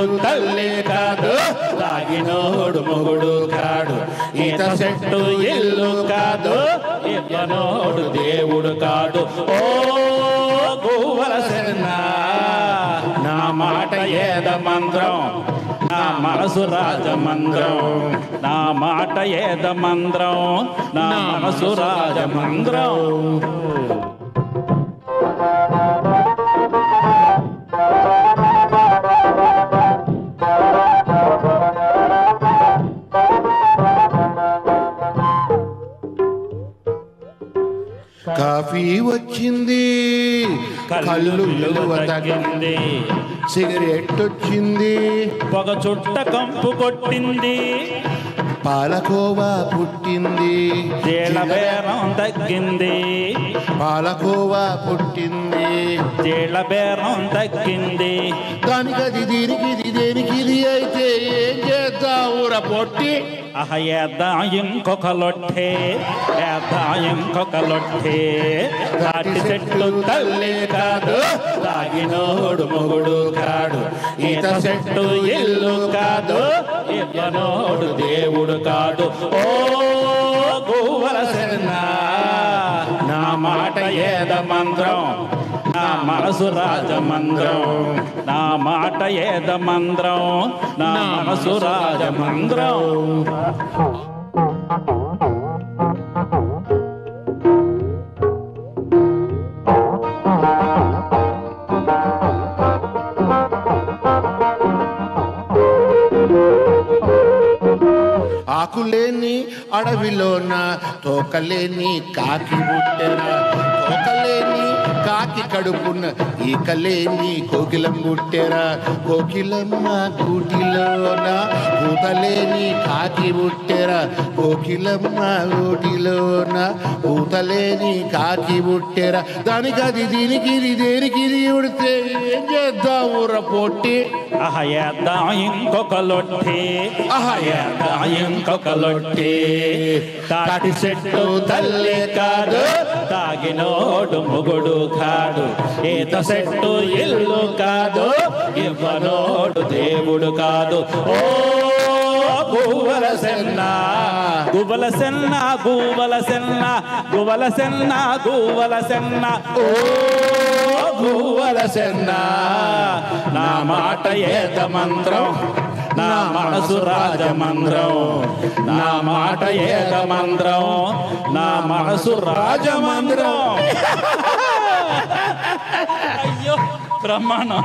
కూతురు తల్లి కాదు. తాగినోడు మొగుడు కాడు. ఈత చెట్టు ఇల్లు కాదు. ఇవ్వనోడు దేవుడు కాదు. ఓ గువ్వల నా మాట ఏద మంత్రం? నా మనసు రాజమంద్రం నా మాట ఏద మంత్రం? నా మనసు రాజమంద్రం కాఫీ వచ్చింది. కళ్ళు విలువ తగ్గింది. సిగరెట్ వచ్చింది పొగ చుట్ట కంపు కొట్టింది. పాలకోవా పుట్టింది. జీల బేరం తగ్గింది. పాలకోవా పుట్టింది. జీల బేరం తగ్గింది. దానికది దీనికి ఇది దేనికి ఇది అయితే ఏం చేద్దాం ఊర పొట్టి. అహ ఏదా ఇంకొక లొట్టే ఏదా ఇంకొక లొట్టే తాటి చెట్లు తల్లి కాదు తాగినోడు మొగుడు కాడు. ఈత చెట్టు ఇల్లు కాదు ఇవ్వనోడు దేవుడు కాడు. ఓ గువ్వల శరణ నా మాట ఏద మంత్రం? మనసు రాజమంద్రం. నా మాట ఏద మంత్రం నా మనసు రాజమంద్రం. ఆకులేని అడవిలోన తోకలేని కాకి తోకలేని కాకి కడుపున ఈకలేని కోకిలం గుట్టెరా కోకిలమ్మ గూటిలోన పూతలేని కాకి పుట్టెరా కోకిలమ్మ గూటిలోన పూతలేని కాకి పుట్టెరా దానికి అది దీనికి ఇది దేనికి ఇది ఉడితే ఏం చేద్దాం ఊర పొట్టి? ఏద్దాం ఇంకొక లొట్టి. ఏద్దాం ఇంకొక లొట్టి. తాటి చెట్టు తల్లి కాదు తాగినోడు మొగుడు కాడు ఈత చెట్టు ఇల్లు కాదు ఇవ్వనోడు దేవుడు కాదు. ఓ గువ్వల సెన్న. గువ్వల సెన్న గువ్వల సెన్న గువ్వల సెన్న గువ్వల సెన్న. ఓ గువ్వల సెన్న. నా మాట ఏత మంత్రం నా మనసు రాజమంద్రం నా మాట ఏత మంత్రం నా మనసు రాజమంద్రం అయ్యో బ్రహ్మాండం.